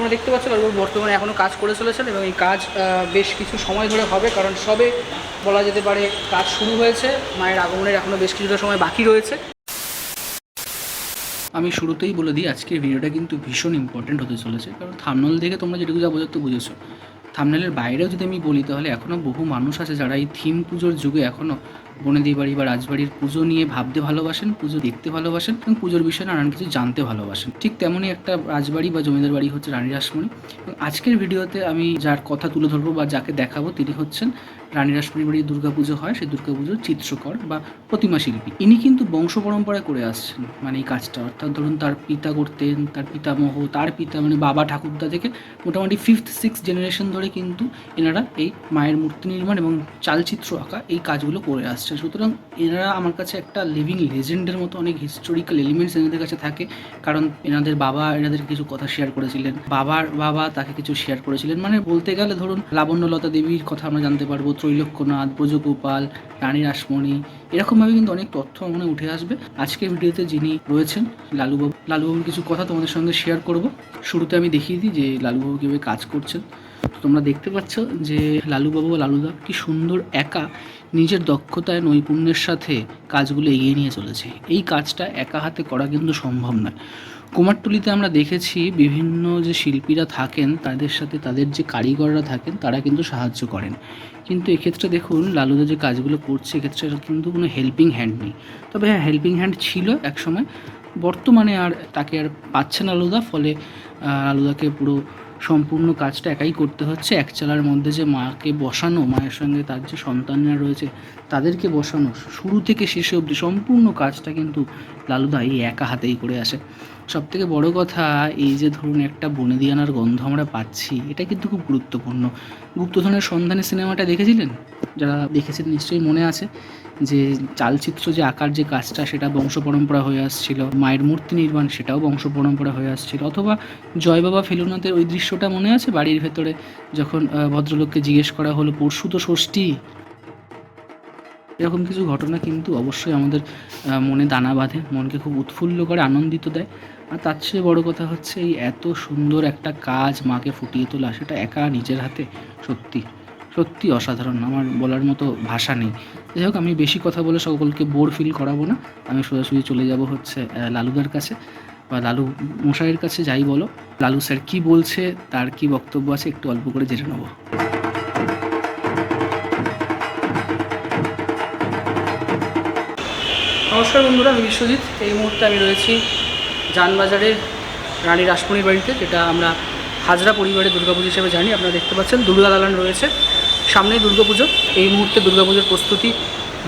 তোমরা দেখতে পাচ্ছ লালুবাবু বর্তমানে এখনও কাজ করে চলেছেন এবং এই কাজ বেশ কিছু সময় ধরে হবে, কারণ সবে বলা যেতে পারে কাজ শুরু হয়েছে, মায়ের আগমনের এখনও বেশ কিছুটা সময় বাকি রয়েছে। আমি শুরুতেই বলে দিই, আজকের ভিডিওটা কিন্তু ভীষণ ইম্পর্টেন্ট হতে চলেছে, কারণ থামনল দেখে তোমরা যেটুকু যা বোঝাতে বুঝেছ। থামনেলের বাইরেও যদি আমি বলি, তাহলে এখনও বহু মানুষ আছে যারা এই থিম পুজোর যুগে এখনও বনেদি বাড়ি বা রাজবাড়ির পুজো নিয়ে ভাবতে ভালোবাসেন, পুজো দেখতে ভালোবাসেন এবং পুজোর বিষয়ে নানান কিছু জানতে ভালোবাসেন। ঠিক তেমনই একটা রাজবাড়ি বা জমিদার বাড়ি হচ্ছে রানী রাসমণি। এবং আজকের ভিডিওতে আমি যার কথা তুলে ধরবো বা যাকে দেখাবো তিনি হচ্ছেন রানী রাসমণি বাড়ির দুর্গাপুজো হয়, সেই দুর্গাপুজোর চিত্রকর বা প্রতিমা শিল্পী। ইনি কিন্তু বংশ পরম্পরায় করে আসছেন মানে এই কাজটা। অর্থাৎ ধরুন তার পিতা করতেন, তার পিতামহ, তার পিতা মানে বাবা ঠাকুরদা থেকে মোটামুটি ফিফথ সিক্স জেনারেশন ধরে কিন্তু এনারা এই মায়ের মূর্তি নির্মাণ এবং চালচিত্র আঁকা এই কাজগুলো করে আসছেন। সুতরাং এনারা আমার কাছে একটা লিভিং লেজেন্ডের মতো অনেক হিস্টোরিক্যাল এলিমেন্টস এনাদের কাছে থাকে। কারণ এনাদের বাবা এনাদের কিছু কথা শেয়ার করেছিলেন। বাবার বাবা তাকে কিছু শেয়ার করেছিলেন। মানে বলতে গেলে ধরুন লাবণ্যলতা দেবীর কথা আমরা জানতে পারব ত্রৈলোক্যনাথ, ব্রজগোপাল, রানী রাসমণি, এরকমভাবে কিন্তু অনেক তথ্য মনে উঠে আসবে। আজকের ভিডিওতে যিনি রয়েছেন লালুবাবু, লালুবাবুর কিছু কথা তোমাদের সঙ্গে শেয়ার করব। শুরুতে আমি দেখিয়ে দিই যে লালুবাবু কীভাবে কাজ করছেন। তোমরা দেখতে পাচ্ছ যে লালুবাবু ও লালুদা কি সুন্দর একা নিজের দক্ষতায়, নৈপুণ্যের সাথে কাজগুলো এগিয়ে নিয়ে চলেছে। এই কাজটা একা হাতে করা কিন্তু সম্ভব নয়। কুমারটুলিতে আমরা দেখেছি বিভিন্ন যে শিল্পীরা থাকেন, তাদের সাথে তাদের যে কারিগররা থাকেন, তারা কিন্তু সাহায্য করেন। কিন্তু এক্ষেত্রে দেখুন, লালুদা যে কাজগুলো করছে, এক্ষেত্রে কিন্তু কোনো হেল্পিং হ্যান্ড নেই। তবে হ্যাঁ হেল্পিং হ্যান্ড ছিল একসময়। বর্তমানে আর তাকে আর পাচ্ছে না লালুদা, ফলে লালুদাকে পুরো সম্পূর্ণ কাজটা একাই করতে হচ্ছে। এক চালার মধ্যে যে মাকে বসানো, মায়ের সঙ্গে তার যে সন্তানরা রয়েছে, তাদেরকে বসানো, শুরু থেকে শেষে অবধি সম্পূর্ণ কাজটা কিন্তু লালুদা এই একা হাতেই করে আসে। সব থেকে বড় কথা এই যে ধরুন একটা বনেদিয়ানার গন্ধ আমরা পাচ্ছি, এটা কিন্তু খুব গুরুত্বপূর্ণ। গুপ্তধনের সন্ধানে সিনেমাটা দেখেছিলেন? যারা দেখেছেন নিশ্চয়ই মনে আছে যে চালচিত্র যে আঁকার যে কাজটা, সেটা বংশ পরম্পরা হয়ে আসছিল। মায়ের মূর্তি নির্মাণ, সেটাও বংশ পরম্পরা হয়ে আসছিল। অথবা জয় বাবা ফেলুনাথের ওই দৃশ্যটা মনে আছে বাড়ির ভেতরে? যখন ভদ্রলোককে জিজ্ঞেস করা হলো, পরশু তো ষষ্ঠী। এরকম কিছু ঘটনা কিন্তু অবশ্যই আমাদের মনে দানা বাঁধে, মনকে খুব উৎফুল্ল করে, আনন্দিত দেয়। আর তার চেয়ে বড় কথা হচ্ছে এই এত সুন্দর একটা কাজ মাকে ফুটিয়ে তোলা, সেটা একা নিজের হাতে সত্যি সত্যি অসাধারণ। আমার বলার মতো ভাষা নেই। যাই হোক, আমি বেশি কথা বলে সকলকে বোর ফিল করাবো না। আমি সোজাসুজি চলে যাব হচ্ছে লালুদার কাছে, বা লালু মশাইয়ের কাছে, যাই বলো। লালু স্যার কি বলছে, তার কি বক্তব্য আছে, একটু অল্প করে জেনে নেব। নমস্কার বন্ধুরা, আমি বিশ্বজিৎ। এই মুহূর্তে আমি রয়েছি যানবাজারের রানী রাসমণির বাড়িতে, যেটা আমরা হাজরা পরিবারের দুর্গাপুজো হিসেবে জানি। আপনারা দেখতে পাচ্ছেন, দুর্গা দালান রয়েছে। সামনেই দুর্গাপুজো। এই মুহূর্তে দুর্গাপুজোর প্রস্তুতি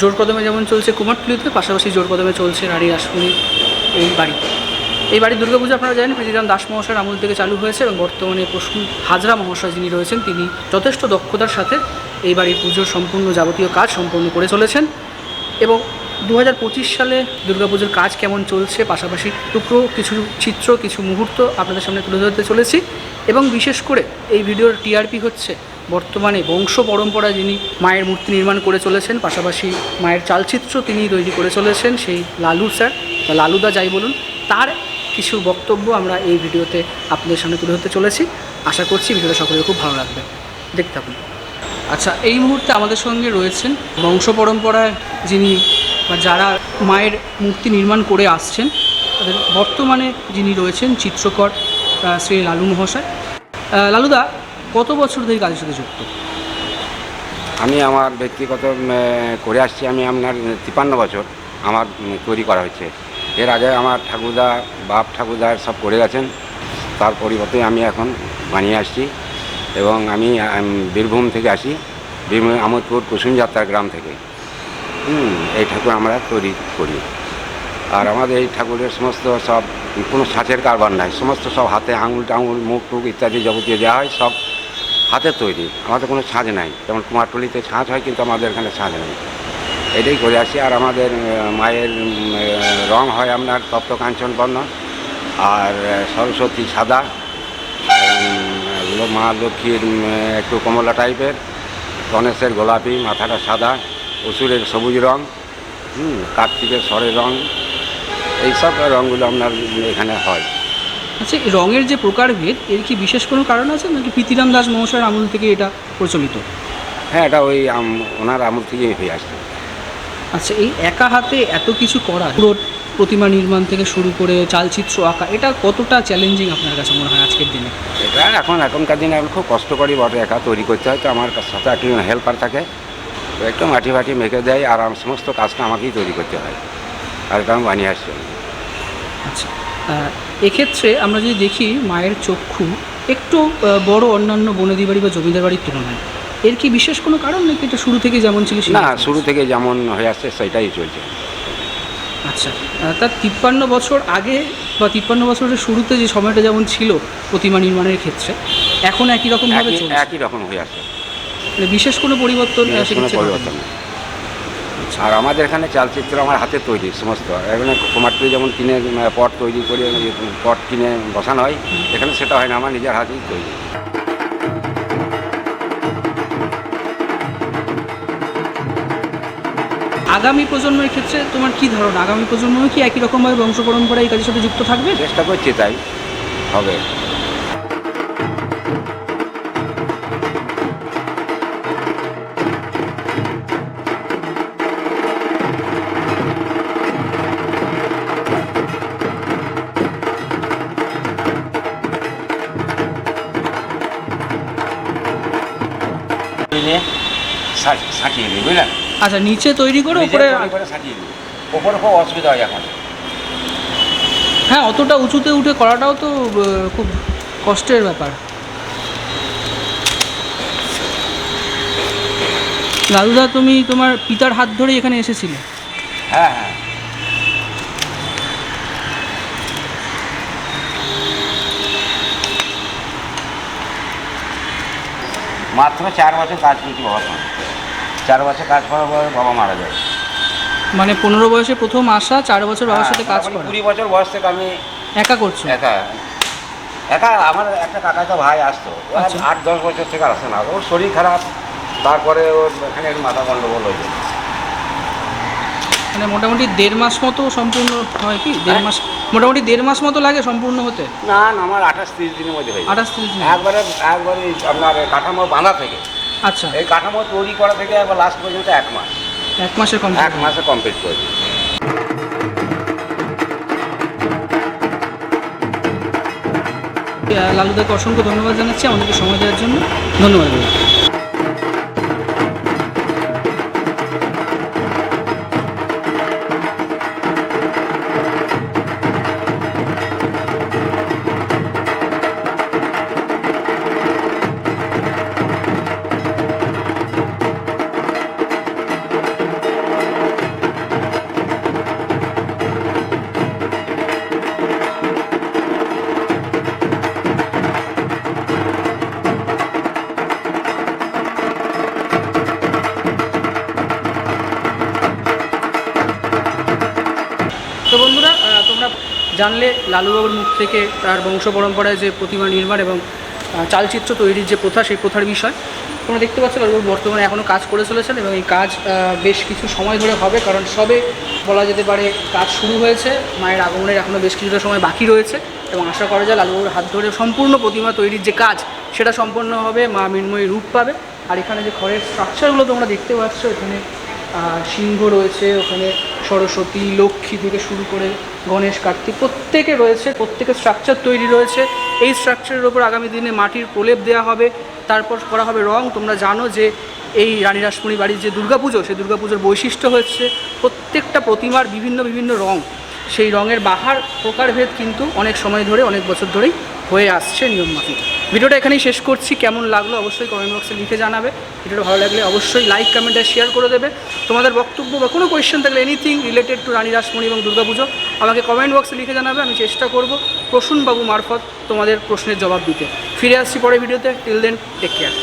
জোর কদমে যেমন চলছে কুমারটুলিতে, পাশাপাশি জোর কদমে চলছে রানী রাসমণির এই বাড়ি। এই বাড়ির দুর্গাপুজো আপনারা জানেন পৃথিরাম দাস মহাশয়ের আমল থেকে চালু হয়েছে এবং বর্তমানে প্রসূন হাজরা মহাশয় যিনি রয়েছেন, তিনি যথেষ্ট দক্ষতার সাথে এই বাড়ির পুজোর সম্পূর্ণ যাবতীয় কাজ সম্পন্ন করে চলেছেন। এবং দু হাজার পঁচিশ সালে দুর্গাপুজোর কাজ কেমন চলছে? পাশাপাশি টুকরো, কিছু চিত্র, কিছু মুহূর্ত আপনাদের সামনে তুলে ধরতে চলেছি। এবং বিশেষ করে এই ভিডিওর টিআরপি হচ্ছে বর্তমানে বংশ পরম্পরা যিনি মায়ের মূর্তি নির্মাণ করে চলেছেন, পাশাপাশি মায়ের চালচিত্র তিনি তৈরি করে চলেছেন, সেই লালু স্যার, বা লালুদা যাই বলুন, তার কিছু বক্তব্য আমরা এই ভিডিওতে আপনাদের সামনে তুলে ধরতে চলেছি। আশা করছি ভিডিওটা সকলের খুব ভালো লাগবে। দেখতে থাকুন। আচ্ছা এই মুহূর্তে আমাদের সঙ্গে রয়েছেন বংশ পরম্পরায় যিনি বা যারা মায়ের মূর্তি নির্মাণ করে আসছেন, তাদের বর্তমানে যিনি রয়েছেন চিত্রকর শ্রী লালু মহাশয়। লালুদা, কত বছর ধরে কাজের সাথে যুক্ত? আমি আমার ব্যক্তিগত করে আসছি আমি আপনার তিপান্ন বছর আমার তৈরি করা হয়েছে। এর আগে আমার ঠাকুরদা, বাপ ঠাকুরদা সব করে গেছেন। তার পরিবর্তে আমি এখন বানিয়ে আসছি এবং আমি, বীরভূম থেকে আসি, বীরভূম, আমোদপুর কুসুম যাত্রার গ্রাম থেকে। হুম, এই ঠাকুর আমরা তৈরি করি। আর আমাদের এই ঠাকুরের সমস্ত সব কোনো ছাঁচের কারবার নাই সমস্ত সব হাতে আঙুল টাঙুল মুখ টুক ইত্যাদি যাবতীয় দেওয়া হয় সব হাতে তৈরি। আমাদের কোনো ছাঁচ নাই যেমন কুমারটুলিতে ছাঁচ হয় কিন্তু আমাদের এখানে ছাঁচ নেই। এটাই করে আসি। আর আমাদের মায়ের রং হয় আপনার তপ্ত কাঞ্চন বর্ণ আর সরস্বতী সাদা মা লক্ষ্মীর একটু কমলা টাইপের গণেশের গোলাপি মাথাটা সাদা অসুরের সবুজ রং হুম কার্তিকের স্বরের রং এইসব রঙগুলো আপনার এখানে হয়। আচ্ছা এই রঙের যে প্রকারভেদ এর কি বিশেষ কোনো কারণ আছে? নাকি প্রীতিরাম দাস মহাশয়ের আমল থেকে এটা প্রচলিত? হ্যাঁ এটা ওই আম- ওনার আমল থেকেই হয়ে আসছে আচ্ছা এই একা হাতে এত কিছু করা পুরো প্রতিমা নির্মাণ থেকে শুরু করে চালচিত্র আঁকা এটা কতটা চ্যালেঞ্জিং আপনার কাছে মনে হয় আজকের দিনে? এটা এখন এখনকার দিনে আমি খুব কষ্ট করি বটে একা তৈরি করতে হয় তো আমার সাথে একজন হেল্পার থাকে। একটু মাটি ফাটি মেখে দেয় আর আমার সমস্ত কাজটা আমাকেই তৈরি করতে হয়। আর এটা আমি বানিয়ে আসছি আচ্ছা এক্ষেত্রে আমরা যদি দেখি মায়ের চক্ষু একটু বড় অন্যান্য বনেদি বাড়ি বা জমিদার বাড়ির তুলনায় এর কি বিশেষ কোনো কারণ নাকি এটা শুরু থেকে যেমন ছিল না? শুরু থেকে যেমন হয়ে আসছে সেটাই চলছে। আচ্ছা তার তিপ্পান্ন বছর আগে বা তিপ্পান্ন বছরের শুরুতে যে সময়টা যেমন ছিল প্রতিমা নির্মাণের ক্ষেত্রে এখন একই রকমভাবে একই একই রকম হয়ে আসছে। মানে বিশেষ কোনো পরিবর্তন পরিবর্তন আর আমাদের এখানে চালচিত্র আমার হাতে তৈরি সমস্ত। এখানে কুমারটুলি যেমন কিনে পট তৈরি করে পট কিনে বসানো হয় এখানে সেটা হয় না আমার নিজের হাতেই তৈরি। আগামী প্রজন্মের ক্ষেত্রে তোমার কি ধারণা? আগামী প্রজন্ম কি একই রকমভাবে বংশ পরম্পরা এই কাজের সাথে যুক্ত থাকবে? চেষ্টা করছি তাই হবে। দিই বুঝলেন? আচ্ছা নিচে তৈরি করে উপরে দিই। ওপরে খুব অসুবিধা হয় এখন। হ্যাঁ অতটা উঁচুতে উঠে করাটাও তো খুব কষ্টের ব্যাপার। দাদুদা তুমি তোমার পিতার হাত ধরে এখানে এসেছিলে? হ্যাঁ হ্যাঁ। মাত্র চার বছর কাজ করছি বাবার সঙ্গে চার বছর কাজ করার পর বাবা মারা যায়। মানে পনেরো বয়সে প্রথম আসা চার বছর বাবার সাথে কাজ হ্যাঁ, করা। কুড়ি বছর বয়স থেকে আমি একা করছ? একা। একা আমার একটা কাকাতো ভাই আসতো। আচ্ছা। আট দশ বছর থেকে আসে না। ওর শরীর খারাপ তারপরে ওর এখানে একটু মাথা গন্ডগোল হয়েছে মানে মোটামুটি দেড় মাস মতো সম্পূর্ণ হয় কি? দেড় হ্যাঁ। মাস মোটামুটি দেড় মাস মতো লাগে সম্পূর্ণ হতে? না না আমার আঠাশ তিরিশ দিনের মধ্যে হয়ে আঠাশ তিরিশ দিন একবারে একবারে আপনার কাঠামো বাঁধা থেকে। আচ্ছা। এই কাঠামো তৈরি করা থেকে একবার লাস্ট পর্যন্ত এক মাস। এক মাসের কম এক মাসে কমপ্লিট করে দিই। লালুদাকে অসংখ্য ধন্যবাদ জানাচ্ছি। আমাদেরকে সময় দেওয়ার জন্য। ধন্যবাদ। জানলে লালুবাবুর মুখ থেকে তার বংশ পরম্পরায় যে প্রতিমা নির্মাণ এবং চালচিত্র তৈরির যে প্রথা, সেই প্রথার বিষয়। তোমরা দেখতে পাচ্ছ লালুবাবু বর্তমানে এখনও কাজ করে চলেছেন এবং এই কাজ বেশ কিছু সময় ধরে হবে কারণ সবে বলা যেতে পারে কাজ শুরু হয়েছে, মায়ের আগমনের এখনও বেশ কিছুটা সময় বাকি রয়েছে এবং আশা করা যায় লালুবাবুর হাত ধরে সম্পূর্ণ প্রতিমা তৈরির যে কাজ, সেটা সম্পন্ন হবে, মা মৃন্ময়ী রূপ পাবে। আর এখানে যে খড়ের স্ট্রাকচারগুলো তোমরা দেখতে পাচ্ছ, এখানে সিংহ রয়েছে, ওখানে সরস্বতী, লক্ষ্মী থেকে শুরু করে গণেশ, কার্তিক, প্রত্যেকে রয়েছে, প্রত্যেকের স্ট্রাকচার তৈরি রয়েছে। এই স্ট্রাকচারের ওপর আগামী দিনে মাটির প্রলেপ দেওয়া হবে। তারপর করা হবে রং। তোমরা জানো যে এই রানী রাসমণি বাড়ির যে দুর্গাপুজো, সেই দুর্গাপুজোর বৈশিষ্ট্য হচ্ছে প্রত্যেকটা প্রতিমার বিভিন্ন বিভিন্ন রং। সেই রঙের বাহার প্রকারভেদ কিন্তু অনেক সময় ধরে, অনেক বছর ধরেই হয়ে আসছে নিয়ম মাফিক ভিডিওটা এখানেই শেষ করছি। কেমন লাগল অবশ্যই কমেন্ট বক্সে লিখে জানাবে। ভিডিওটা ভালো লাগলে অবশ্যই লাইক কমেন্ট আর শেয়ার করে দেবে। তোমাদের বক্তব্য বা কোনো কোয়েশ্চেন থাকলে anything related to Rani Rashmoni এবং দুর্গাপুজো, আমাকে কমেন্ট বক্সে লিখে জানাবে। আমি চেষ্টা করব প্রসূনবাবু মারফত তোমাদের প্রশ্নের জবাব দিতে। ফিরে আসছি পরে ভিডিওতে। টিল দেন টেক কেয়ার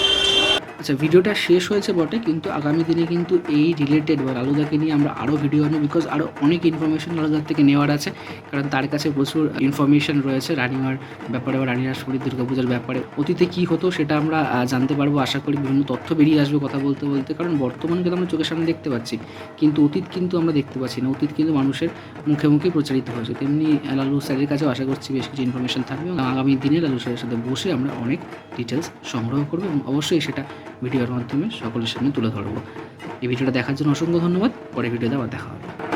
আচ্ছা ভিডিওটা শেষ হয়েছে বটে, কিন্তু আগামী দিনে কিন্তু এই রিলেটেড বা লালুদাকে নিয়ে আমরা আরও ভিডিও আনব বিকজ আরও অনেক ইনফরমেশন লালুদার থেকে নেওয়ার আছে, কারণ তার কাছে প্রচুর ইনফরমেশন রয়েছে রানিমার ব্যাপারে বা রানিমার শরীর দুর্গাপূজার ব্যাপারে। অতীতে কী হতো সেটা আমরা জানতে পারব, আশা করি বিভিন্ন তথ্য বেরিয়ে আসবে কথা বলতে বলতে, কারণ বর্তমান কিন্তু আমরা চোখের সামনে দেখতে পাচ্ছি, কিন্তু অতীত কিন্তু আমরা দেখতে পাচ্ছি না। অতীত কিন্তু মানুষের মুখে মুখেই প্রচারিত হয়েছে। তেমনি লালু স্যারের কাছেও আশা করছি বেশ কিছু ইনফরমেশন থাকবে এবং আগামী দিনে লালু স্যারের সাথে বসে আমরা অনেক ডিটেলস সংগ্রহ করব এবং অবশ্যই সেটা ভিডিওর মাধ্যমে সকলের সামনে তুলে ধরবো। এই ভিডিওটা দেখার জন্য অসংখ্য ধন্যবাদ। পরে ভিডিওতে আবার দেখা হবে।